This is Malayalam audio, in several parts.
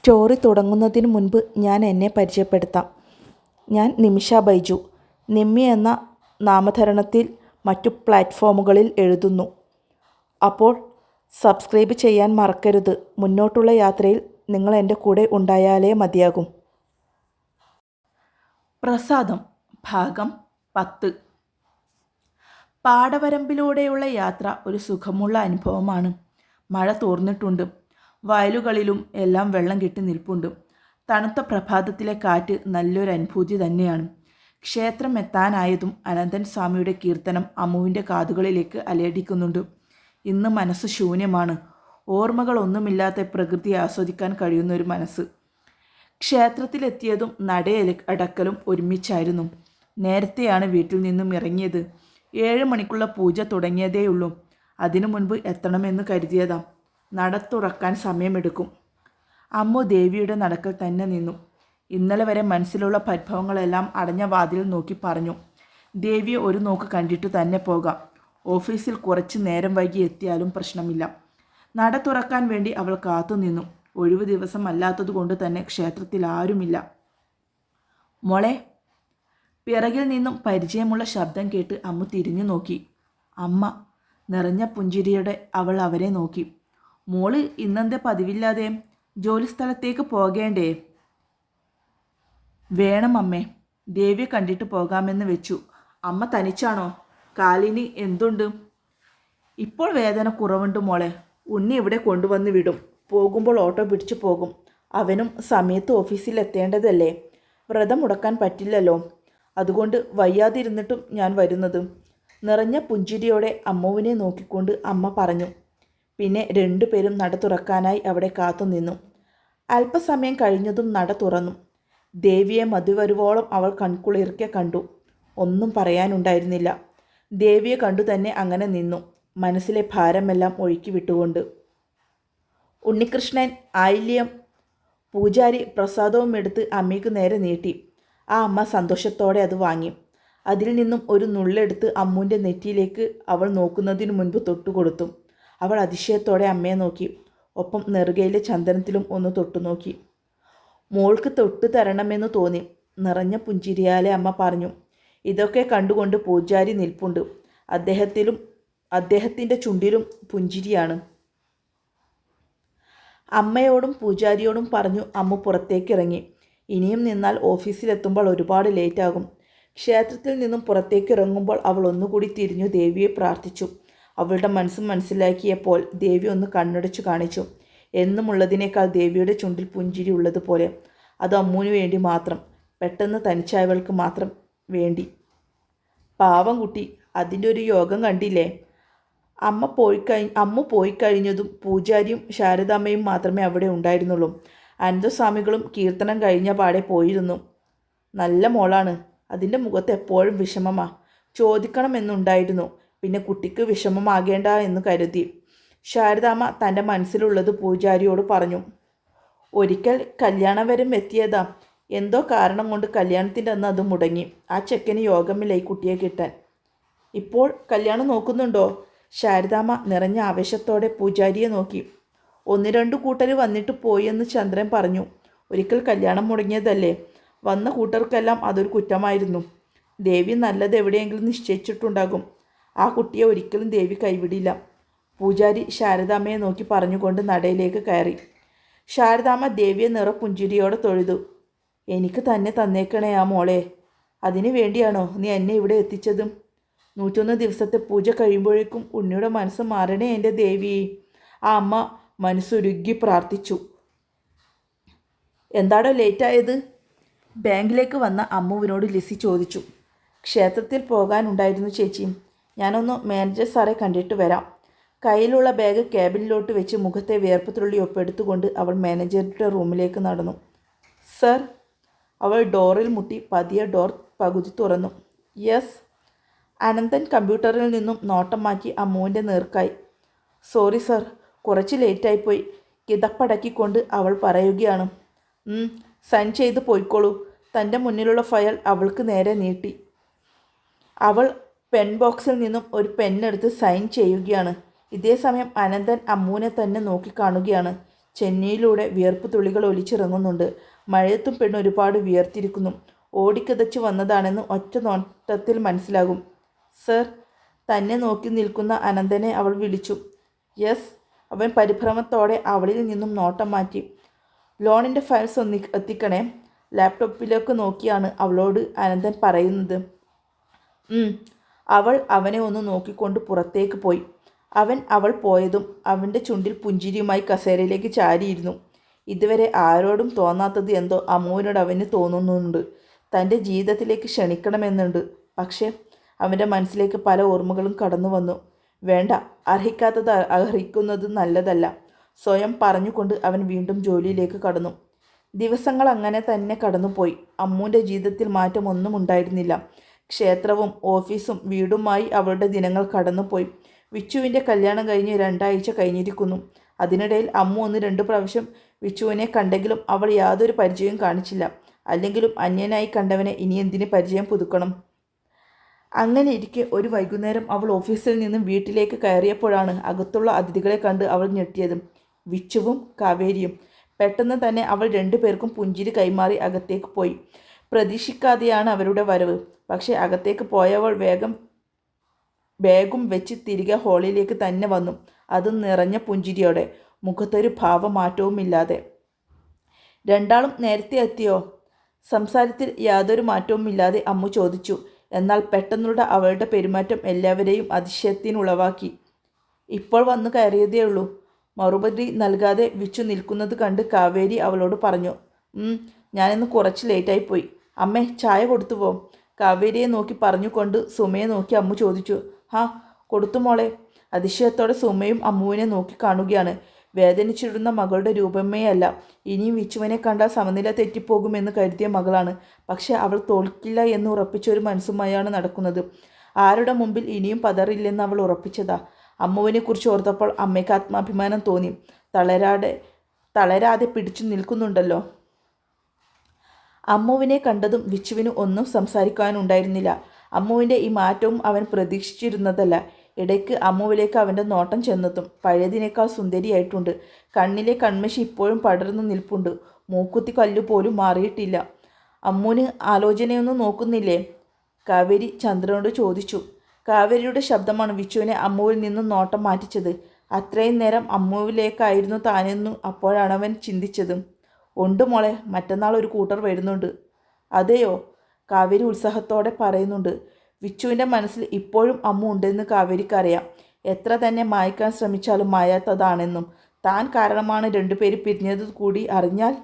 സ്റ്റോറി തുടങ്ങുന്നതിന് മുൻപ് ഞാൻ എന്നെ പരിചയപ്പെടുത്താം. ഞാൻ നിമിഷ ബൈജു. നിമ്മി എന്ന നാമധരണത്തിൽ മറ്റു പ്ലാറ്റ്ഫോമുകളിൽ എഴുതുന്നു. അപ്പോൾ സബ്സ്ക്രൈബ് ചെയ്യാൻ മറക്കരുത്. മുന്നോട്ടുള്ള യാത്രയിൽ നിങ്ങൾ എന്റെ കൂടെ ഉണ്ടായാലേ മതിയാകും. പ്രസാദം. ഭാഗം പത്ത്. പാടവരമ്പിലൂടെയുള്ള യാത്ര ഒരു സുഖമുള്ള അനുഭവമാണ്. മഴ തോർന്നിട്ടുണ്ട്. വയലുകളിലും എല്ലാം വെള്ളം കെട്ടി നിൽപ്പുണ്ട്. തണുത്ത പ്രഭാതത്തിലെ കാറ്റ് നല്ലൊരു അനുഭൂതി തന്നെയാണ്. ക്ഷേത്രം എത്താനായതും അനന്തൻ സ്വാമിയുടെ കീർത്തനം അമ്മുവിന്റെ കാതുകളിലേക്ക് അലയടിക്കുന്നുണ്ട്. ഇന്ന് മനസ്സ് ശൂന്യമാണ്. ഓർമ്മകളൊന്നുമില്ലാത്ത പ്രകൃതി ആസ്വദിക്കാൻ കഴിയുന്ന ഒരു മനസ്സ്. ക്ഷേത്രത്തിലെത്തിയതും നടയല അടക്കലും ഒരുമിച്ചായിരുന്നു. നേരത്തെയാണ് വീട്ടിൽ നിന്നും ഇറങ്ങിയത്. ഏഴ് മണിക്കുള്ള പൂജ തുടങ്ങിയതേയുള്ളൂ. അതിനു മുൻപ് എത്തണമെന്ന് കരുതിയതാ. നട തുറക്കാൻ സമയമെടുക്കും. അമ്മു ദേവിയുടെ നടക്കൽ തന്നെ നിന്നു. ഇന്നലെ വരെ മനസ്സിലുള്ള പരിഭവങ്ങളെല്ലാം അടഞ്ഞ വാതിൽ നോക്കി പറഞ്ഞു. ദേവിയെ ഒരു നോക്ക് കണ്ടിട്ട് തന്നെ പോകാം. ഓഫീസിൽ കുറച്ച് നേരം വൈകി എത്തിയാലും പ്രശ്നമില്ല. നട തുറക്കാൻ വേണ്ടി അവൾ കാത്തുനിന്നു ഒഴിവ് ദിവസം അല്ലാത്തതുകൊണ്ട് തന്നെ ക്ഷേത്രത്തിൽ ആരുമില്ല. മോളെ പിറകിൽ നിന്നും പരിചയമുള്ള ശബ്ദം കേട്ട് അമ്മ തിരിഞ്ഞു നോക്കി. അമ്മ നിറഞ്ഞ പുഞ്ചിരിയോടെ അവൾ അവരെ നോക്കി. മോൾ ഇന്നെന്തെ പതിവില്ലാതെ ജോലി സ്ഥലത്തേക്ക് പോകേണ്ടേ? വേണം അമ്മേ. ദേവിയെ കണ്ടിട്ട് പോകാമെന്ന് വെച്ചു. അമ്മ തനിച്ചാണോ? കാലിന് എന്തുണ്ട്? ഇപ്പോൾ വേദന കുറവുണ്ട് മോളെ. ഉണ്ണി ഇവിടെ കൊണ്ടുവന്ന് വിടും. പോകുമ്പോൾ ഓട്ടോ പിടിച്ചു പോകും. അവനും സമയത്ത് ഓഫീസിൽ എത്തേണ്ടതല്ലേ വ്രതം മുടക്കാൻ പറ്റില്ലല്ലോ. അതുകൊണ്ട് വയ്യാതിരുന്നിട്ടും ഞാൻ വരുന്നത്. നിറഞ്ഞ പുഞ്ചിരിയോടെ അമ്മുവിനെ നോക്കിക്കൊണ്ട് അമ്മ പറഞ്ഞു. പിന്നെ രണ്ടുപേരും നട തുറക്കാനായി അവിടെ കാത്തുനിന്നു അല്പസമയം കഴിഞ്ഞതും നട തുറന്നു. ദേവിയെ മതിവരുവോളം അവൾ കൺകുളിർക്കെ കണ്ടു. ഒന്നും പറയാനുണ്ടായിരുന്നില്ല. ദേവിയെ കണ്ടു തന്നെ അങ്ങനെ നിന്നു. മനസ്സിലെ ഭാരമെല്ലാം ഒഴുക്കി വിട്ടുകൊണ്ട്. ഉണ്ണികൃഷ്ണൻ ആയില്യം പൂജാരി പ്രസാദവും എടുത്ത് അമ്മയ്ക്ക് നേരെ നീട്ടി. ആ അമ്മ സന്തോഷത്തോടെ അത് വാങ്ങി. അതിൽ നിന്നും ഒരു നുള്ളെടുത്ത് അമ്മുവിന്റെ നെറ്റിയിലേക്ക് അവൾ നോക്കുന്നതിനു മുൻപ് തൊട്ടുകൊടുത്തു. അവൾ അതിശയത്തോടെ അമ്മയെ നോക്കി. ഒപ്പം നെറുകയിലെ ചന്ദനത്തിലും ഒന്ന് തൊട്ടു നോക്കി. മോൾക്ക് തൊട്ട് തരണമെന്ന് തോന്നി. നിറഞ്ഞ പുഞ്ചിരിയാലെ അമ്മ പറഞ്ഞു ഇതൊക്കെ കണ്ടുകൊണ്ട് പൂജാരി നിൽപ്പുണ്ട്. അദ്ദേഹത്തിലും അദ്ദേഹത്തിന്റെ ചുണ്ടിലും പുഞ്ചിരിയാണ്. അമ്മയോടും പൂജാരിയോടും പറഞ്ഞു അമ്മ പുറത്തേക്ക് ഇറങ്ങി ഇനിയും നിന്നാൽ ഓഫീസിലെത്തുമ്പോൾ ഒരുപാട് ലേറ്റാകും. ക്ഷേത്രത്തിൽ നിന്നും പുറത്തേക്ക് ഇറങ്ങുമ്പോൾ അവൾ ഒന്നുകൂടി തിരിഞ്ഞു ദേവിയെ പ്രാർത്ഥിച്ചു. അവളുടെ മനസ്സ് മനസ്സിലാക്കിയപ്പോൾ ദേവി ഒന്ന് കണ്ണടച്ചു കാണിച്ചു. എന്നുമുള്ളതിനേക്കാൾ ദേവിയുടെ ചുണ്ടിൽ പുഞ്ചിരി ഉള്ളതുപോലെ. അത് അമ്മുവിന് വേണ്ടി മാത്രം. പെട്ടെന്ന് തനിച്ചായവൾക്ക് മാത്രം വേണ്ടി. പാവം കുട്ടി അതിന്റെ ഒരു യോഗം കണ്ടില്ലേ? അമ്മ പോയി കഴി അമ്മ പോയി കഴിഞ്ഞതും പൂജാരിയും ശാരദാമ്മയും മാത്രമേ അവിടെ ഉണ്ടായിരുന്നുള്ളൂ. അനന്തസ്വാമികളും കീർത്തനം കഴിഞ്ഞ പാടെ പോയിരുന്നു. നല്ല മോളാണ്. അതിന്റെ മുഖത്ത് എപ്പോഴും വിഷമമാ. ചോദിക്കണമെന്നുണ്ടായിരുന്നു. പിന്നെ കുട്ടിക്ക് വിഷമമാകേണ്ട എന്ന് കരുതി. ശാരദാമ്മ തന്റെ മനസ്സിലുള്ളത് പൂജാരിയോട് പറഞ്ഞു. ഒരിക്കൽ കല്യാണം വരും എത്തിയതാ. എന്തോ കാരണം കൊണ്ട് കല്യാണത്തിന്റെ അന്ന് അത് മുടങ്ങി. ആ ചെക്കന് യോഗമില്ലായി കുട്ടിയെ കിട്ടാൻ. ഇപ്പോൾ കല്യാണം നോക്കുന്നുണ്ടോ? ശാരദാമ്മ നിറഞ്ഞ ആവേശത്തോടെ പൂജാരിയെ നോക്കി. ഒന്ന് രണ്ട് കൂട്ടർ വന്നിട്ട് പോയി എന്ന് ചന്ദ്രൻ പറഞ്ഞു. ഒരിക്കൽ കല്യാണം മുടങ്ങിയതല്ലേ. വന്ന കൂട്ടർക്കെല്ലാം അതൊരു കുറ്റമായിരുന്നു. ദേവി നല്ലത് എവിടെയെങ്കിലും നിശ്ചയിച്ചിട്ടുണ്ടാകും. ആ കുട്ടിയെ ഒരിക്കലും ദേവി കൈവിടില്ല. പൂജാരി ശാരദാമ്മയെ നോക്കി പറഞ്ഞുകൊണ്ട് നടയിലേക്ക് കയറി. ശാരദാമ്മ ദേവിയെ നിറപുഞ്ചിരിയോടെ തൊഴുതു. എനിക്ക് തന്നെ തന്നേക്കണേ ആ മോളെ. അതിനു വേണ്ടിയാണോ നീ എന്നെ ഇവിടെ എത്തിച്ചതും? നൂറ്റൊന്ന് ദിവസത്തെ പൂജ കഴിയുമ്പോഴേക്കും ഉണ്ണിയുടെ മനസ്സ് മാറണേ എന്റെ ദേവി. ആ അമ്മ മനസ്സുരുക്കി പ്രാർത്ഥിച്ചു. എന്താടോ ലേറ്റായത്? ബാങ്കിലേക്ക് വന്ന അമ്മുവിനോട് ലിസി ചോദിച്ചു. ക്ഷേത്രത്തിൽ പോകാനുണ്ടായിരുന്നു ചേച്ചി. ഞാനൊന്ന് മാനേജർ സാറെ കണ്ടിട്ട് വരാം. കയ്യിലുള്ള ബാഗ് ക്യാബിനിലോട്ട് വെച്ച് മുഖത്തെ വിയർപ്പ് തുള്ളി ഒപ്പെടുത്തുകൊണ്ട് അവൾ മാനേജറുടെ റൂമിലേക്ക് നടന്നു. സർ അവൾ ഡോറിൽ മുട്ടി പതിയെ ഡോർ പകുതി തുറന്നു. യെസ് അനന്തൻ കമ്പ്യൂട്ടറിൽ നിന്നും നോട്ടം മാറ്റി അമ്മുവിന്റെ നേർക്കായി. സോറി സർ കുറച്ച് ലേറ്റായിപ്പോയി കിതപ്പടക്കിക്കൊണ്ട് അവൾ പറയുകയാണ്. സൺ ചെയ്ത് പോയിക്കോളൂ. തന്റെ മുന്നിലുള്ള ഫയൽ അവൾക്ക് നേരെ നീട്ടി. അവൾ പെൻ ബോക്സിൽ നിന്നും ഒരു പെണ്ണെടുത്ത് സൈൻ ചെയ്യുകയാണ്. ഇതേ സമയം അനന്തൻ അമ്മൂനെ തന്നെ നോക്കിക്കാണുകയാണ് ചെന്നൈയിലൂടെ വിയർപ്പ് തുള്ളികൾ ഒലിച്ചിറങ്ങുന്നുണ്ട്. മഴയത്തും പെണ്ണ് ഒരുപാട് വിയർത്തിരിക്കുന്നു. ഓടിക്കതച്ച് വന്നതാണെന്ന് ഒറ്റ നോട്ടത്തിൽ മനസ്സിലാകും. സർ തന്നെ നോക്കി നിൽക്കുന്ന അനന്തനെ അവൾ വിളിച്ചു. യെസ് അവൻ പരിഭ്രമത്തോടെ അവളിൽ നിന്നും നോട്ടം മാറ്റി. ലോണിന്റെ ഫയൽസ് ഒന്നി എത്തിക്കണേ. ലാപ്ടോപ്പിലേക്ക് നോക്കിയാണ് അവളോട് അനന്തൻ പറയുന്നത്. അവൾ അവനെ ഒന്ന് നോക്കിക്കൊണ്ട് പുറത്തേക്ക് പോയി. അവൻ അവൾ പോയതും അവന്റെ ചുണ്ടിൽ പുഞ്ചിരിയുമായി കസേരയിലേക്ക് ചാരിയിരുന്നു. ഇതുവരെ ആരോടും തോന്നാത്തത് എന്തോ അമ്മുവിനോട് അവന് തോന്നുന്നുണ്ട്. തന്റെ ജീവിതത്തിലേക്ക് ക്ഷണിക്കണമെന്നുണ്ട്. പക്ഷേ അവന്റെ മനസ്സിലേക്ക് പല ഓർമ്മകളും കടന്നു വന്നു. വേണ്ട അർഹിക്കാത്തത് അർഹിക്കുന്നത് നല്ലതല്ല. സ്വയം പറഞ്ഞുകൊണ്ട് അവൻ വീണ്ടും ജോലിയിലേക്ക് കടന്നു. ദിവസങ്ങൾ അങ്ങനെ തന്നെ കടന്നുപോയി. അമ്മുവിന്റെ ജീവിതത്തിൽ മാറ്റമൊന്നും ഉണ്ടായിരുന്നില്ല. ക്ഷേത്രവും ഓഫീസും വീടുമായി അവളുടെ ദിനങ്ങൾ കടന്നുപോയി. വിച്ചുവിന്റെ കല്യാണം കഴിഞ്ഞ് രണ്ടാഴ്ച കഴിഞ്ഞിരിക്കുന്നു. അതിനിടയിൽ അമ്മ ഒന്ന് രണ്ട് പ്രാവശ്യം വിച്ചുവിനെ കണ്ടെങ്കിലും അവൾ യാതൊരു പരിചയവും കാണിച്ചില്ല. അല്ലെങ്കിലും അന്യനായി കണ്ടവനെ ഇനി എന്തിന് പരിചയം പുതുക്കണം? അങ്ങനെ ഇരിക്കെ ഒരു വൈകുന്നേരം അവൾ ഓഫീസിൽ നിന്നും വീട്ടിലേക്ക് കയറിയപ്പോഴാണ് അകത്തുള്ള അതിഥികളെ കണ്ട് അവൾ ഞെട്ടിയത്. വിച്ചുവും കാവേരിയും പെട്ടെന്ന് തന്നെ അവൾ രണ്ടുപേർക്കും പുഞ്ചിരി കൈമാറി അകത്തേക്ക് പോയി. പ്രതീക്ഷിക്കാതെയാണ് അവരുടെ വരവ്. പക്ഷേ അകത്തേക്ക് പോയവൾ വേഗം ബാഗും വെച്ച് തിരികെ ഹാളിലേക്ക് തന്നെ വന്നു. അത് നിറഞ്ഞ പുഞ്ചിരിയോടെ. മുഖത്തൊരു ഭാവമാറ്റവുമില്ലാതെ. രണ്ടാളും നേരത്തെ എത്തിയോ? സംസാരത്തിൽ യാതൊരു മാറ്റവുമില്ലാതെ അമ്മു ചോദിച്ചു. എന്നാൽ പെട്ടെന്നുള്ള അവളുടെ പെരുമാറ്റം എല്ലാവരെയും അതിശയത്തിനുളവാക്കി. ഇപ്പോൾ വന്നു കയറിയതേ ഉള്ളൂ. മറുപടി നൽകാതെ വിച്ചു നിൽക്കുന്നത് കണ്ട് കാവേരി അവളോട് പറഞ്ഞു "ഉം, ഞാനിന്ന് കുറച്ച് ലേറ്റായി പോയി. അമ്മേ ചായ കൊടുത്തു പോവും കാവേരിയെ നോക്കി പറഞ്ഞുകൊണ്ട് സുമയെ നോക്കി അമ്മു ചോദിച്ചു ഹാ കൊടുത്തു മോളെ. അതിശയത്തോടെ സുമയും അമ്മുവിനെ നോക്കി കാണുകയാണ്. വേദനിച്ചിടുന്ന മകളുടെ രൂപമേയല്ല ഇനിയും വിച്ചുവിനെ കണ്ടാൽ സമനില തെറ്റിപ്പോകുമെന്ന് കരുതിയ മകളാണ്. പക്ഷേ അവൾ തോൽക്കില്ല എന്ന് ഉറപ്പിച്ച ഒരു മനസ്സുമായാണ് നടക്കുന്നത്. ആരുടെ മുമ്പിൽ ഇനിയും പതറില്ലെന്ന് അവൾ ഉറപ്പിച്ചതാ. അമ്മുവിനെ കുറിച്ച് ഓർത്തപ്പോൾ അമ്മയ്ക്ക് ആത്മാഭിമാനം തോന്നി. തളരാതെ തളരാതെ പിടിച്ചു നിൽക്കുന്നുണ്ടല്ലോ. അമ്മുവിനെ കണ്ടതും വിച്ചുവിന് ഒന്നും സംസാരിക്കാനുണ്ടായിരുന്നില്ല. അമ്മുവിന്റെ ഈ മാറ്റവും അവൻ പ്രതീക്ഷിച്ചിരുന്നതല്ല. ഇടയ്ക്ക് അമ്മുവിലേക്ക് അവന്റെ നോട്ടം ചെന്നെത്തും. പഴയതിനേക്കാൾ സുന്ദരിയായിട്ടുണ്ട്. കണ്ണിലെ കൺമശി ഇപ്പോഴും പടർന്നു നിൽപ്പുണ്ട്. മൂക്കുത്തി കല്ലു പോലും മാറിയിട്ടില്ല. അമ്മുവിന് ആലോചനയൊന്നും നോക്കുന്നില്ലേ? കാവേരി ചന്ദ്രനോട് ചോദിച്ചു. കാവേരിയുടെ ശബ്ദമാണ് വിച്ചുവിനെ അമ്മുവിൽ നിന്നും നോട്ടം മാറ്റിച്ചത്. അത്രയും നേരം അമ്മുവിലേക്കായിരുന്നു താനെന്നു അപ്പോഴാണ് അവൻ ചിന്തിച്ചത്. ഉണ്ട് മോളെ മറ്റന്നാൾ ഒരു കൂട്ടർ വരുന്നുണ്ട്. അതെയോ? കാവേരി ഉത്സാഹത്തോടെ പറയുന്നുണ്ട്. വിച്ചുവിന്റെ മനസ്സിൽ ഇപ്പോഴും അമ്മ ഉണ്ടെന്ന് കാവേരിക്കറിയാം. എത്ര തന്നെ മായ്ക്കാൻ ശ്രമിച്ചാലും മായാത്തതാണെന്നും. താൻ കാരണമാണ് രണ്ടുപേര് പിരിഞ്ഞത് കൂടി അറിഞ്ഞാൽ?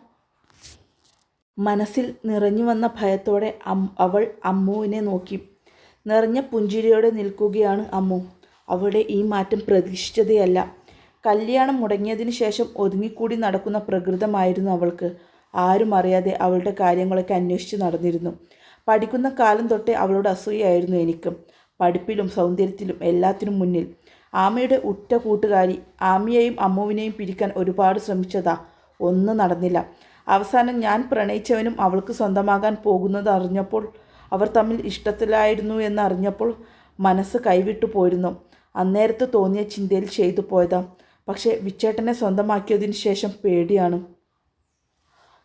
മനസ്സിൽ നിറഞ്ഞു വന്ന ഭയത്തോടെ അം അവൾ അമ്മുവിനെ നോക്കി. നിറഞ്ഞ പുഞ്ചിരിയോടെ നിൽക്കുകയാണ് അമ്മു. അവളുടെ ഈ മാറ്റം പ്രതീക്ഷിച്ചതേയല്ല. കല്യാണം മുടങ്ങിയതിന് ശേഷം ഒതുങ്ങിക്കൂടി നടക്കുന്ന പ്രകൃതമായിരുന്നു അവൾക്ക്. ആരും അറിയാതെ അവളുടെ കാര്യങ്ങളൊക്കെ അന്വേഷിച്ച് നടന്നിരുന്നു. പഠിക്കുന്ന കാലം തൊട്ടേ അവളോട് അസൂയായിരുന്നു എനിക്കും. പഠിപ്പിലും സൗന്ദര്യത്തിലും എല്ലാത്തിനും മുന്നിൽ. ആമയുടെ ഉറ്റ കൂട്ടുകാരി ആമിയെയും അമ്മുവിനെയും പിരിക്കാൻ ഒരുപാട് ശ്രമിച്ചതാ. ഒന്നും നടന്നില്ല. അവസാനം ഞാൻ പ്രണയിച്ചവനും അവൾക്ക് സ്വന്തമാകാൻ പോകുന്നത് അറിഞ്ഞപ്പോൾ അവർ തമ്മിൽ ഇഷ്ടത്തിലായിരുന്നു എന്നറിഞ്ഞപ്പോൾ മനസ്സ് കൈവിട്ടു പോയിരുന്നു അന്നേരത്ത് തോന്നിയ ചിന്തയിൽ ചെയ്തു പോയതാ. പക്ഷേ വിച്ചേട്ടനെ സ്വന്തമാക്കിയതിന് ശേഷം പേടിയാണ്.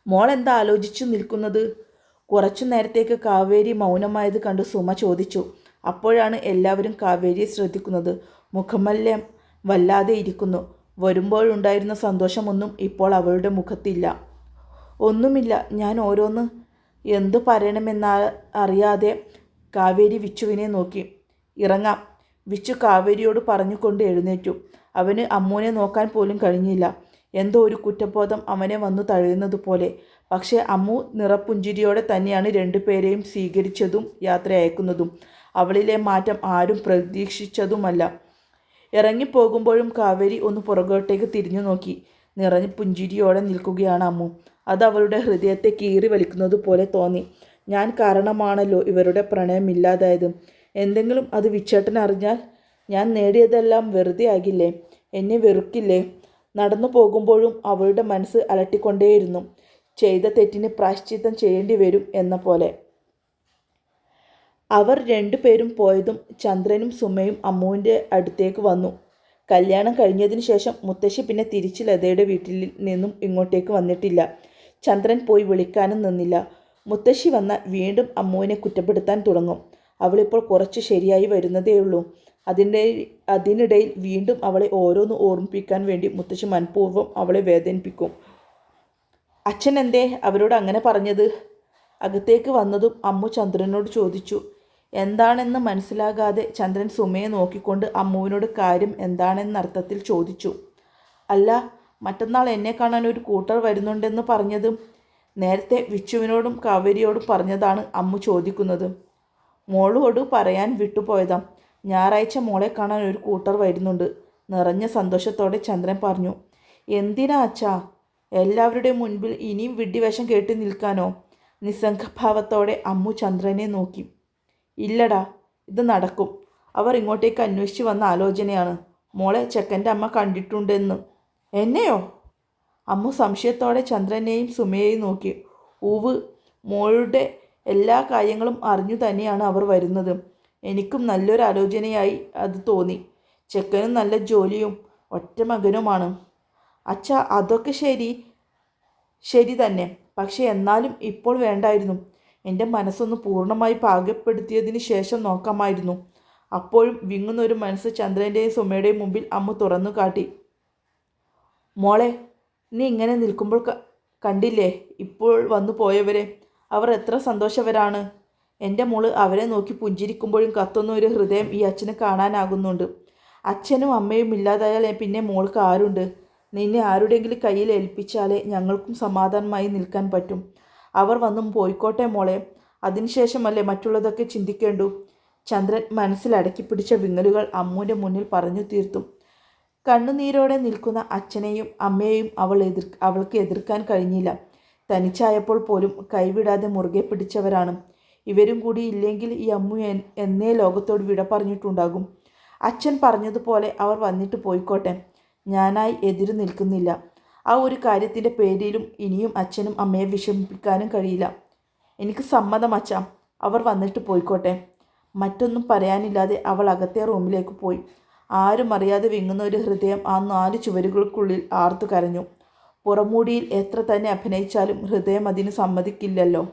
മോൾ എന്താ ആലോചിച്ചു നിൽക്കുന്നത്? കുറച്ചു നേരത്തേക്ക് കാവേരി മൗനമായത് കണ്ട് സുമ ചോദിച്ചു. അപ്പോഴാണ് എല്ലാവരും കാവേരിയെ ശ്രദ്ധിക്കുന്നത്. മുഖമല്ലം വല്ലാതെ ഇരിക്കുന്നു. വരുമ്പോഴുണ്ടായിരുന്ന സന്തോഷമൊന്നും ഇപ്പോൾ അവളുടെ മുഖത്തില്ല. ഒന്നുമില്ല ഞാൻ ഓരോന്ന് എന്തു പറയണമെന്ന അറിയാതെ കാവേരി വിച്ചുവിനെ നോക്കി. ഇറങ്ങാം. വിച്ചു കാവേരിയോട് പറഞ്ഞുകൊണ്ട് എഴുന്നേറ്റു. അവന് അമ്മൂനെ നോക്കാൻ പോലും കഴിഞ്ഞില്ല. എന്തോ ഒരു കുറ്റബോധം അവനെ വന്നു തഴയുന്നത് പോലെ. പക്ഷേ അമ്മു നിറപ്പുഞ്ചിരിയോടെ തന്നെയാണ് രണ്ടുപേരെയും സ്വീകരിച്ചതും യാത്ര അയക്കുന്നതും. അവളിലെ മാറ്റം ആരും പ്രതീക്ഷിച്ചതുമല്ല. ഇറങ്ങിപ്പോകുമ്പോഴും കാവേരി ഒന്ന് പുറകോട്ടേക്ക് തിരിഞ്ഞു നോക്കി. നിറഞ്ഞ് പുഞ്ചിരിയോടെ നിൽക്കുകയാണ് അമ്മു. അത് അവളുടെ ഹൃദയത്തെ കീറി വലിക്കുന്നത് പോലെ തോന്നി. ഞാൻ കാരണമാണല്ലോ ഇവരുടെ പ്രണയം ഇല്ലാതായത് എന്തെങ്കിലും അത് വിച്ചേട്ടൻ അറിഞ്ഞാൽ ഞാൻ നേടിയതെല്ലാം വെറുതെ ആകില്ലേ എന്നെ വെറുക്കില്ലേ? നടന്നു പോകുമ്പോഴും അവളുടെ മനസ്സ് അലട്ടിക്കൊണ്ടേയിരുന്നു. ചെയ്ത തെറ്റിന് പ്രായശ്ചിത്തം ചെയ്യേണ്ടി വരും എന്ന പോലെ. അവർ രണ്ടുപേരും പോയതും ചന്ദ്രനും സുമയും അമ്മുവിന്റെ അടുത്തേക്ക് വന്നു. കല്യാണം കഴിഞ്ഞതിന് ശേഷം മുത്തശ്ശി പിന്നെ തിരിച്ച് ലതയുടെ വീട്ടിൽ നിന്നും ഇങ്ങോട്ടേക്ക് വന്നിട്ടില്ല. ചന്ദ്രൻ പോയി വിളിക്കാനും നിന്നില്ല. മുത്തശ്ശി വന്നാൽ വീണ്ടും അമ്മുവിനെ കുറ്റപ്പെടുത്താൻ തുടങ്ങും. അവളിപ്പോൾ കുറച്ച് ശരിയായി വരുന്നതേയുള്ളൂ. അതിന്റെ അതിനിടയിൽ വീണ്ടും അവളെ ഓരോന്ന് ഓർമ്മിപ്പിക്കാൻ വേണ്ടി മുത്തശ്ശി മനഃപൂർവം അവളെ വേദനിപ്പിക്കും. അച്ഛൻ എന്തേ അവരോട് അങ്ങനെ പറഞ്ഞത്? അകത്തേക്ക് വന്നതും അമ്മു ചന്ദ്രനോട് ചോദിച്ചു എന്താണെന്ന് മനസ്സിലാകാതെ ചന്ദ്രൻ സുമയെ നോക്കിക്കൊണ്ട് അമ്മുവിനോട് കാര്യം എന്താണെന്ന അർത്ഥത്തിൽ ചോദിച്ചു. അല്ല മറ്റന്നാൾ എന്നെ കാണാൻ ഒരു കൂട്ടർ വരുന്നുണ്ടെന്ന് പറഞ്ഞതും നേരത്തെ വിച്ചുവിനോടും കാവേരിയോടും പറഞ്ഞതാണ് അമ്മു ചോദിക്കുന്നത്. മോളോട് പറയാൻ വിട്ടുപോയതാ. ഞായറാഴ്ച മോളെ കാണാൻ ഒരു കൂട്ടർ വരുന്നുണ്ട്. നിറഞ്ഞ സന്തോഷത്തോടെ ചന്ദ്രൻ പറഞ്ഞു എന്തിനാ അച്ഛാ? എല്ലാവരുടെയും മുൻപിൽ ഇനിയും വിഡ്ഢിവേഷം കേട്ട് നിൽക്കാനോ? നിസ്സംഗഭാവത്തോടെ അമ്മു ചന്ദ്രനെ നോക്കി ഇല്ലടാ ഇത് നടക്കും. അവർ ഇങ്ങോട്ടേക്ക് അന്വേഷിച്ച് വന്ന ആലോചനയാണ്. മോളെ ചെക്കന്റെ അമ്മ കണ്ടിട്ടുണ്ടെന്ന്. എന്നെയോ? അമ്മു സംശയത്തോടെ ചന്ദ്രനെയും സുമയെയും നോക്കി ഊവ് മോളുടെ എല്ലാ കാര്യങ്ങളും അറിഞ്ഞു തന്നെയാണ് അവർ വരുന്നത്. എനിക്കും നല്ലൊരു ആലോചനയായി അത് തോന്നി. ചെക്കനും നല്ല ജോലിയും ഒറ്റ മകനുമാണ്. അച്ഛ അതൊക്കെ ശരി ശരി തന്നെ. പക്ഷെ എന്നാലും ഇപ്പോൾ വേണ്ടായിരുന്നു. എന്റെ മനസ്സൊന്ന് പൂർണമായി പാകപ്പെടുത്തിയതിന് ശേഷം നോക്കാമായിരുന്നു. അപ്പോഴും വിങ്ങുന്ന ഒരു മനസ്സ് ചന്ദ്രന്റെയും സുമയുടെയും മുമ്പിൽ അമ്മ തുറന്നു കാട്ടി. മോളെ നീ ഇങ്ങനെ നിൽക്കുമ്പോൾ കണ്ടില്ലേ? ഇപ്പോൾ വന്നു പോയവരെ. അവർ എത്ര സന്തോഷവരാണ്. എന്റെ മോൾ അവരെ നോക്കി പുഞ്ചിരിക്കുമ്പോഴും കത്തുന്ന ഒരു ഹൃദയം ഈ അച്ഛന് കാണാനാകുന്നുണ്ട്. അച്ഛനും അമ്മയും ഇല്ലാതായാൽ പിന്നെ മോൾക്ക് ആരുണ്ട്? നിന്നെ ആരുടെങ്കിലും കയ്യിൽ ഏൽപ്പിച്ചാലേ ഞങ്ങൾക്കും സമാധാനമായി നിൽക്കാൻ പറ്റും. അവർ വന്നും പോയിക്കോട്ടെ മോളെ അതിനുശേഷമല്ലേ മറ്റുള്ളതൊക്കെ ചിന്തിക്കേണ്ടു ചന്ദ്രൻ മനസ്സിൽ അടക്കി പിടിച്ച വിങ്ങലുകൾ അമ്മുവിന്റെ മുന്നിൽ പറഞ്ഞു തീർത്തു. കണ്ണുനീരോടെ നിൽക്കുന്ന അച്ഛനെയും അമ്മയെയും അവൾ എതിർ അവൾക്ക് എതിർക്കാൻ കഴിഞ്ഞില്ല. തനിച്ചായപ്പോൾ പോലും കൈവിടാതെ മുറുകെ പിടിച്ചവരാണ്. ഇവരും കൂടി ഇല്ലെങ്കിൽ ഈ അമ്മു എന്നേ ലോകത്തോട് വിട പറഞ്ഞിട്ടുണ്ടാകും. അച്ഛൻ പറഞ്ഞതുപോലെ അവർ വന്നിട്ട് പോയിക്കോട്ടെ. ഞാനായി എതിര് നിൽക്കുന്നില്ല. ആ ഒരു കാര്യത്തിന്റെ പേരിലും ഇനിയും അച്ഛനും അമ്മയെ വിഷമിപ്പിക്കാനും കഴിയില്ല. എനിക്ക് സമ്മതം അച്ഛ. അവർ വന്നിട്ട് പോയിക്കോട്ടെ. മറ്റൊന്നും പറയാനില്ലാതെ അവൾ അകത്തെ റൂമിലേക്ക് പോയി. ആരും അറിയാതെ വിങ്ങുന്ന ഒരു ഹൃദയം ആ നാല് ചുവരുകൾക്കുള്ളിൽ ആർത്തു കരഞ്ഞു. പുറമൂടിയിൽ എത്ര തന്നെ അഭിനയിച്ചാലും ഹൃദയം അതിന് സമ്മതിക്കില്ലല്ലോ.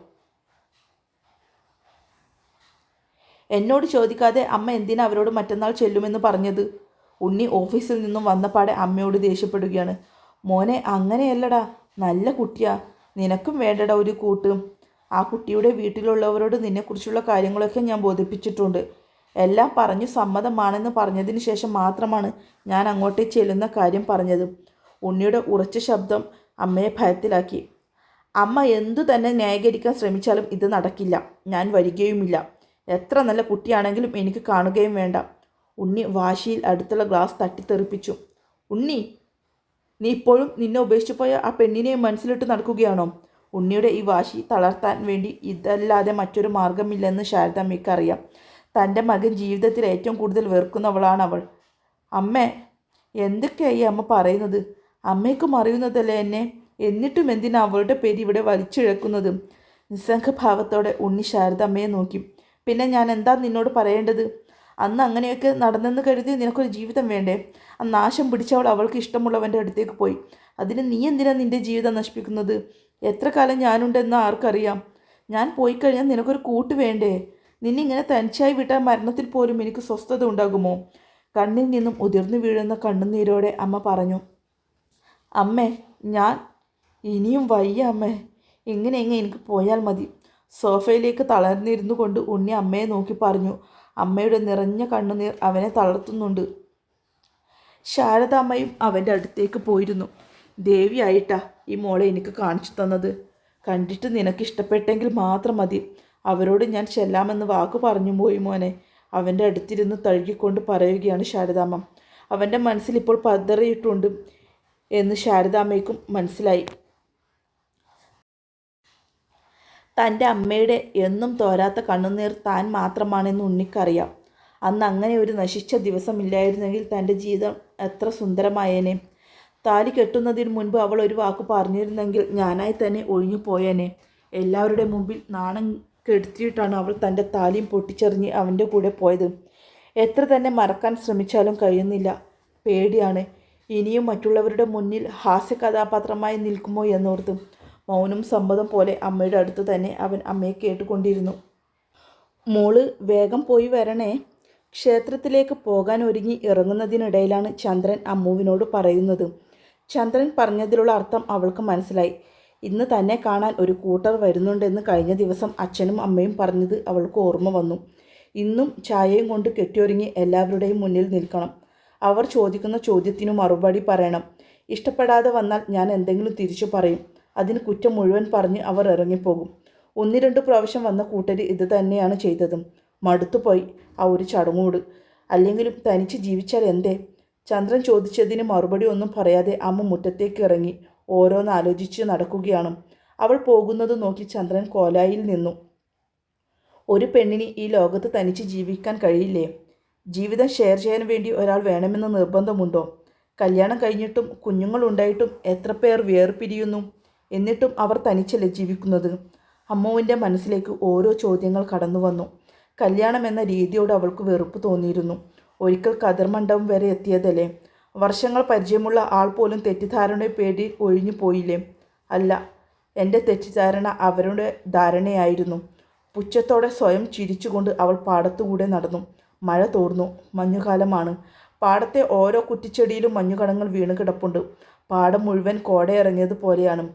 എന്നോട് ചോദിക്കാതെ അമ്മ എന്തിനാ അവരോട് മറ്റന്നാൾ ചെല്ലുമെന്ന് പറഞ്ഞത്? ഉണ്ണി ഓഫീസിൽ നിന്നും വന്നപാടെ അമ്മയോട് ദേഷ്യപ്പെടുകയാണ്. മോനെ അങ്ങനെയല്ലടാ നല്ല കുട്ടിയാ നിനക്കും വേണ്ടടാ ഒരു കൂട്ട്. ആ കുട്ടിയുടെ വീട്ടിലുള്ളവരോട് നിന്നെക്കുറിച്ചുള്ള കാര്യങ്ങളൊക്കെ ഞാൻ ബോധിപ്പിച്ചിട്ടുണ്ട്. എല്ലാം പറഞ്ഞു സമ്മതമാണെന്ന് പറഞ്ഞതിന് ശേഷം മാത്രമാണ് ഞാൻ അങ്ങോട്ടേ ചെല്ലുന്ന കാര്യം പറഞ്ഞത്. ഉണ്ണിയുടെ ഉറച്ച ശബ്ദം അമ്മയെ ഭയത്തിലാക്കി. അമ്മ എന്തു തന്നെ ന്യായീകരിക്കാൻ ശ്രമിച്ചാലും ഇത് നടക്കില്ല. ഞാൻ വരികയുമില്ല. എത്ര നല്ല കുട്ടിയാണെങ്കിലും എനിക്ക് കാണുകയും വേണ്ട. ഉണ്ണി വാശിയിൽ അടുത്തുള്ള ഗ്ലാസ് തട്ടിത്തെറിപ്പിച്ചു. ഉണ്ണി നീ ഇപ്പോഴും നിന്നെ ഉപേക്ഷിച്ചു പോയ ആ പെണ്ണിനെ മനസ്സിലിട്ട് നടക്കുകയാണോ? ഉണ്ണിയുടെ ഈ വാശി തളർത്താൻ വേണ്ടി ഇതല്ലാതെ മറ്റൊരു മാർഗമില്ലെന്ന് ശാരദമ്മയ്ക്ക് അറിയാം. തന്റെ മകൻ ജീവിതത്തിൽ ഏറ്റവും കൂടുതൽ വെറുക്കുന്നവളാണ് അവൾ അമ്മേ എന്തൊക്കെയായി അമ്മ പറയുന്നത്? അമ്മയ്ക്കും അറിയുന്നതല്ലേ എന്നെ? എന്നിട്ടും എന്തിനാ അവളുടെ പേര് ഇവിടെ വലിച്ചിഴക്കുന്നത്? നിസ്സംഗഭാവത്തോടെ ഉണ്ണി ശാരദമ്മയെ നോക്കി. പിന്നെ ഞാൻ എന്താ നിന്നോട് പറയേണ്ടത്? അന്ന് അങ്ങനെയൊക്കെ നടന്നെന്ന് കരുതി നിനക്കൊരു ജീവിതം വേണ്ടേ? ആ നാശം പിടിച്ചവൾ അവൾക്ക് ഇഷ്ടമുള്ളവന്റെ അടുത്തേക്ക് പോയി. അതിന് നീ എന്തിനാ നിന്റെ ജീവിതം നശിപ്പിക്കുന്നത്? എത്ര കാലം ഞാനുണ്ടെന്ന് ആർക്കറിയാം? ഞാൻ പോയി കഴിഞ്ഞാൽ നിനക്കൊരു കൂട്ട് വേണ്ടേ? നിന്നെ ഇങ്ങനെ തനിച്ചായി വിട്ടാൽ മരണത്തിൽ പോലും എനിക്ക് സ്വസ്ഥത ഉണ്ടാകുമോ? കണ്ണിൽ നിന്നും ഉതിർന്നു വീഴുന്ന കണ്ണുനീരോടെ അമ്മ പറഞ്ഞു. അമ്മേ ഞാൻ ഇനിയും വയ്യ അമ്മേ. ഇങ്ങനെ എങ്ങനെ എനിക്ക് പോയാൽ മതി. സോഫയിലേക്ക് തളർന്നിരുന്നു കൊണ്ട് ഉണ്ണി അമ്മയെ നോക്കി പറഞ്ഞു. അമ്മയുടെ നിറഞ്ഞ കണ്ണുനീർ അവനെ തളർത്തുന്നുണ്ട്. ശാരദാമ്മയും അവന്റെ അടുത്തേക്ക് പോയിരുന്നു. ദേവിയായിട്ടാ ഈ മോളെ എനിക്ക് കാണിച്ചു തന്നത്. കണ്ടിട്ട് നിനക്ക് ഇഷ്ടപ്പെട്ടെങ്കിൽ മാത്രം മതി. അവരോട് ഞാൻ ചെല്ലാമെന്ന് വാക്ക് പറഞ്ഞു പോയി മോനെ. അവന്റെ അടുത്തിരുന്ന് തഴുകിക്കൊണ്ട് പറയുകയാണ് ശാരദാമ്മ. അവന്റെ മനസ്സിൽ ഇപ്പോൾ പതറിയിട്ടുണ്ട് എന്ന് ശാരദാമ്മയ്ക്കും മനസ്സിലായി. തന്റെ അമ്മയുടെ എന്നും തോരാത്ത കണ്ണുനീർ താൻ മാത്രമാണെന്ന് ഉണ്ണിക്കറിയാം. അന്ന് അങ്ങനെ ഒരു നശിച്ച ദിവസമില്ലായിരുന്നെങ്കിൽ തന്റെ ജീവിതം എത്ര സുന്ദരമായേനെ. താലി കെട്ടുന്നതിന് മുൻപ് അവൾ ഒരു വാക്ക് പറഞ്ഞിരുന്നെങ്കിൽ ഞാനായി തന്നെ ഒഴിഞ്ഞു പോയേനെ. എല്ലാവരുടെ മുമ്പിൽ നാണം കെടുത്തിയിട്ടാണ് അവൾ തന്റെ താലിയും പൊട്ടിച്ചെറിഞ്ഞ് അവന്റെ കൂടെ പോയത്. എത്ര തന്നെ മറക്കാൻ ശ്രമിച്ചാലും കഴിയുന്നില്ല. പേടിയാണ്. ഇനിയും മറ്റുള്ളവരുടെ മുന്നിൽ ഹാസ്യ കഥാപാത്രമായി നിൽക്കുമോ എന്നോർത്ത്. മൗനം സമ്മതം പോലെ അമ്മയുടെ അടുത്ത് തന്നെ അവൻ അമ്മയെ കേട്ടുകൊണ്ടിരുന്നു. മോൾ വേഗം പോയി വരണേ. ക്ഷേത്രത്തിലേക്ക് പോകാൻ ഒരുങ്ങി ഇറങ്ങുന്നതിനിടയിലാണ് ചന്ദ്രൻ അമ്മുവിനോട് പറയുന്നത്. ചന്ദ്രൻ പറഞ്ഞതിലുള്ള അർത്ഥം അവൾക്ക് മനസ്സിലായി. ഇന്ന് തന്നെ കാണാൻ ഒരു കൂട്ടർ വരുന്നുണ്ടെന്ന് കഴിഞ്ഞ ദിവസം അച്ഛനും അമ്മയും പറഞ്ഞത് അവൾക്ക് ഓർമ്മ വന്നു. ഇന്നും ചായയും കൊണ്ട് കെട്ടിയൊരുങ്ങി എല്ലാവരുടെയും മുന്നിൽ നിൽക്കണം. അവർ ചോദിക്കുന്ന ചോദ്യത്തിനു മറുപടി പറയണം. ഇഷ്ടപ്പെടാതെ വന്നാൽ ഞാൻ എന്തെങ്കിലും തിരിച്ചു പറയും. അതിന് കുറ്റം മുഴുവൻ പറഞ്ഞ് അവർ ഇറങ്ങിപ്പോകും. ഒന്ന് രണ്ട് പ്രാവശ്യം വന്ന കൂട്ടർ ഇത് തന്നെയാണ് ചെയ്തതും. മടുത്തുപോയി ആ ഒരു ചടങ്ങോട്. അല്ലെങ്കിലും തനിച്ച് ജീവിച്ചാൽ എന്തേ? ചന്ദ്രൻ ചോദിച്ചതിന് മറുപടി ഒന്നും പറയാതെ അമ്മ മുറ്റത്തേക്ക് ഇറങ്ങി ഓരോന്ന് ആലോചിച്ച് നടക്കുകയാണ്. അവൾ പോകുന്നത് നോക്കി ചന്ദ്രൻ കോലായിൽ നിന്നു. ഒരു പെണ്ണിന് ഈ ലോകത്ത് തനിച്ച് ജീവിക്കാൻ കഴിയില്ലേ? ജീവിതം ഷെയർ ചെയ്യാൻ വേണ്ടി ഒരാൾ വേണമെന്ന് നിർബന്ധമുണ്ടോ? കല്യാണം കഴിഞ്ഞിട്ടും കുഞ്ഞുങ്ങളുണ്ടായിട്ടും എത്ര പേർ വേർപിരിയുന്നു? എന്നിട്ടും അവർ തനിച്ചല്ലേ ജീവിക്കുന്നത്? അമ്മുവിന്റെ മനസ്സിലേക്ക് ഓരോ ചോദ്യങ്ങൾ കടന്നു വന്നു. കല്യാണം എന്ന രീതിയോട് അവൾക്ക് വെറുപ്പ് തോന്നിയിരുന്നു. ഒരിക്കൽ കതിർമണ്ഡപം വരെ എത്തിയതല്ലേ? വർഷങ്ങൾ പരിചയമുള്ള ആൾ പോലും തെറ്റിദ്ധാരണയെ പേടി ഒഴിഞ്ഞു പോയില്ലേ? അല്ല എന്റെ തെറ്റിദ്ധാരണ അവരുടെ ധാരണയായിരുന്നു. പുച്ഛത്തോടെ സ്വയം ചിരിച്ചുകൊണ്ട് അവൾ പാടത്തുകൂടെ നടന്നു. മഴ തോർന്നു. മഞ്ഞുകാലമാണ്. പാടത്തെ ഓരോ കുറ്റിച്ചെടിയിലും മഞ്ഞുകണങ്ങൾ വീണ് കിടപ്പുണ്ട്. പാടം മുഴുവൻ കോടയിറങ്ങിയതുപോലെയാണ്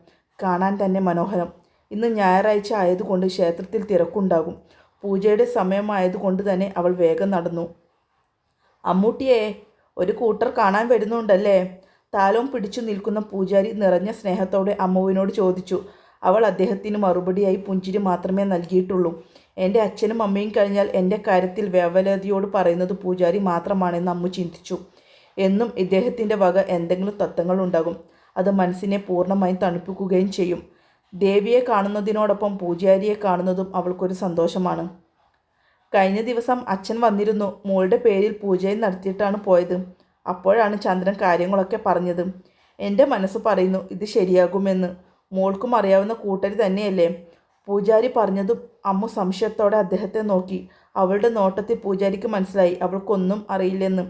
കാണാൻ തന്നെ മനോഹരം. ഇന്ന് ഞായറാഴ്ച ആയതുകൊണ്ട് ക്ഷേത്രത്തിൽ തിരക്കുണ്ടാകും. പൂജയുടെ സമയമായതുകൊണ്ട് തന്നെ അവൾ വേഗം നടന്നു. അമ്മൂട്ടിയെ ഒരു കൂട്ടർ കാണാൻ വരുന്നുണ്ടല്ലേ? താലവും പിടിച്ചു നിൽക്കുന്ന പൂജാരി നിറഞ്ഞ സ്നേഹത്തോടെ അമ്മുവിനോട് ചോദിച്ചു. അവൾ അദ്ദേഹത്തിന് മറുപടിയായി പുഞ്ചിരി മാത്രമേ നൽകിയിട്ടുള്ളൂ. എന്റെ അച്ഛനും അമ്മയും കഴിഞ്ഞാൽ എന്റെ കാര്യത്തിൽ വേവലതിയോട് പറയുന്നത് പൂജാരി മാത്രമാണെന്ന് അമ്മു ചിന്തിച്ചു. എന്നും ഇദ്ദേഹത്തിന്റെ വക എന്തെങ്കിലും തത്വങ്ങളുണ്ടാകും അത് മനസ്സിനെ പൂർണമായും തണുപ്പിക്കുകയും ചെയ്യും. ദേവിയെ കാണുന്നതിനോടൊപ്പം പൂജാരിയെ കാണുന്നതും അവൾക്കൊരു സന്തോഷമാണ്. കഴിഞ്ഞ ദിവസം അച്ഛൻ വന്നിരുന്നു. മോളുടെ പേരിൽ പൂജയും നടത്തിയിട്ടാണ് പോയത്. അപ്പോഴാണ് ചന്ദ്രൻ കാര്യങ്ങളൊക്കെ പറഞ്ഞത്. എന്റെ മനസ്സ് പറയുന്നു ഇത് ശരിയാകുമെന്ന്. മോൾക്കും അറിയാവുന്ന കൂട്ടരി തന്നെയല്ലേ? പൂജാരി പറഞ്ഞതും അമ്മു സംശയത്തോടെ അദ്ദേഹത്തെ നോക്കി. അവളുടെ നോട്ടത്തിൽ പൂജാരിക്ക് മനസ്സിലായി. അവൾക്കൊന്നും അറിയില്ലെന്ന്.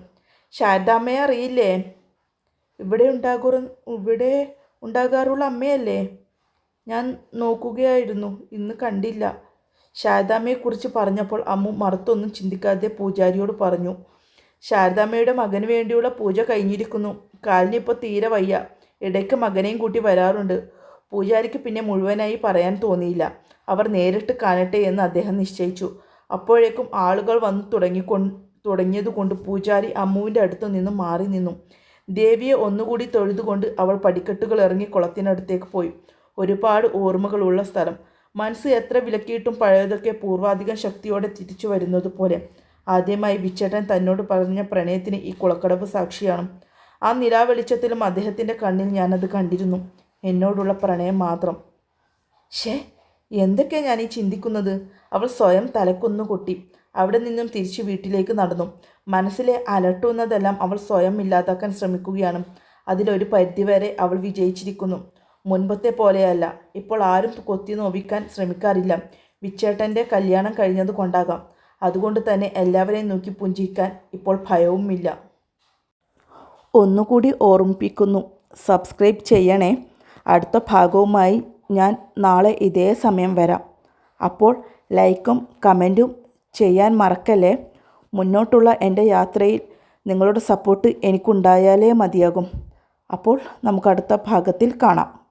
ശാരദാമ്മയെ അറിയില്ലേ? ഇവിടെ ഉണ്ടാകുറ ഇവിടെ ഉണ്ടാകാറുള്ള അമ്മയല്ലേ? ഞാൻ നോക്കുകയായിരുന്നു. ഇന്ന് കണ്ടില്ല. ശാരദാമ്മയെക്കുറിച്ച് പറഞ്ഞപ്പോൾ അമ്മു മറുത്തൊന്നും ചിന്തിക്കാതെ പൂജാരിയോട് പറഞ്ഞു. ശാരദാമ്മയുടെ മകന് വേണ്ടിയുള്ള പൂജ കഴിഞ്ഞിരിക്കുന്നു. കാലിനിപ്പോൾ തീരെ വയ്യ. ഇടയ്ക്ക് മകനെയും കൂട്ടി വരാറുണ്ട്. പൂജാരിക്ക് പിന്നെ മുഴുവനായി പറയാൻ തോന്നിയില്ല. അവർ നേരിട്ട് കാണട്ടെ എന്ന് അദ്ദേഹം നിശ്ചയിച്ചു. അപ്പോഴേക്കും ആളുകൾ വന്ന് തുടങ്ങിക്കൊ തുടങ്ങിയതുകൊണ്ട് പൂജാരി അമ്മുവിന്റെ അടുത്തു നിന്നും മാറി നിന്നു. ദേവിയെ ഒന്നുകൂടി തൊഴുതുകൊണ്ട് അവൾ പടിക്കെട്ടുകൾ ഇറങ്ങി കുളത്തിനടുത്തേക്ക് പോയി. ഒരുപാട് ഓർമ്മകളുള്ള സ്ഥലം. മനസ്സ് എത്ര വിലക്കിയിട്ടും പഴയതൊക്കെ പൂർവാധികം ശക്തിയോടെ തിരിച്ചു വരുന്നത് പോലെ. ആദ്യമായി വിച്ചേട്ടൻ തന്നോട് പറഞ്ഞ പ്രണയത്തിന് ഈ കുളക്കടവ് സാക്ഷിയാണ്. ആ നിലാവെളിച്ചത്തിലും അദ്ദേഹത്തിന്റെ കണ്ണിൽ ഞാനത് കണ്ടിരുന്നു. എന്നോടുള്ള പ്രണയം മാത്രം. ഷേ എന്തൊക്കെയാണ് ഞാൻ ഈ ചിന്തിക്കുന്നത്? അവൾ സ്വയം തലക്കൊന്നു കൊട്ടി അവിടെ നിന്നും തിരിച്ചു വീട്ടിലേക്ക് നടന്നു. മനസ്സിലെ അലട്ടുന്നതെല്ലാം അവൾ സ്വയം ഇല്ലാതാക്കാൻ ശ്രമിക്കുകയാണ്. അതിലൊരു പരിധിവരെ അവൾ വിജയിച്ചിരിക്കുന്നു. മുൻപത്തെ പോലെയല്ല. ഇപ്പോൾ ആരും കൊത്തി നോവിക്കാൻ ശ്രമിക്കാറില്ല. വിച്ചേട്ടന്റെ കല്യാണം കഴിഞ്ഞത് കൊണ്ടാകാം. അതുകൊണ്ട് തന്നെ എല്ലാവരെയും നോക്കി പുഞ്ചിരിക്കാൻ ഇപ്പോൾ ഭയവുമില്ല. ഒന്നുകൂടി ഓർമ്മിപ്പിക്കുന്നു. സബ്സ്ക്രൈബ് ചെയ്യണേ. അടുത്ത ഭാഗവുമായി ഞാൻ നാളെ ഇതേ സമയം വരാം. അപ്പോൾ ലൈക്കും കമന്റും ചെയ്യാൻ മറക്കല്ലേ? മുന്നോട്ടുള്ള എന്റെ യാത്രയിൽ നിങ്ങളുടെ സപ്പോർട്ട് എനിക്കുണ്ടായാലേ മതിയാകും. അപ്പോൾ നമുക്ക് അടുത്ത ഭാഗത്തിൽ കാണാം.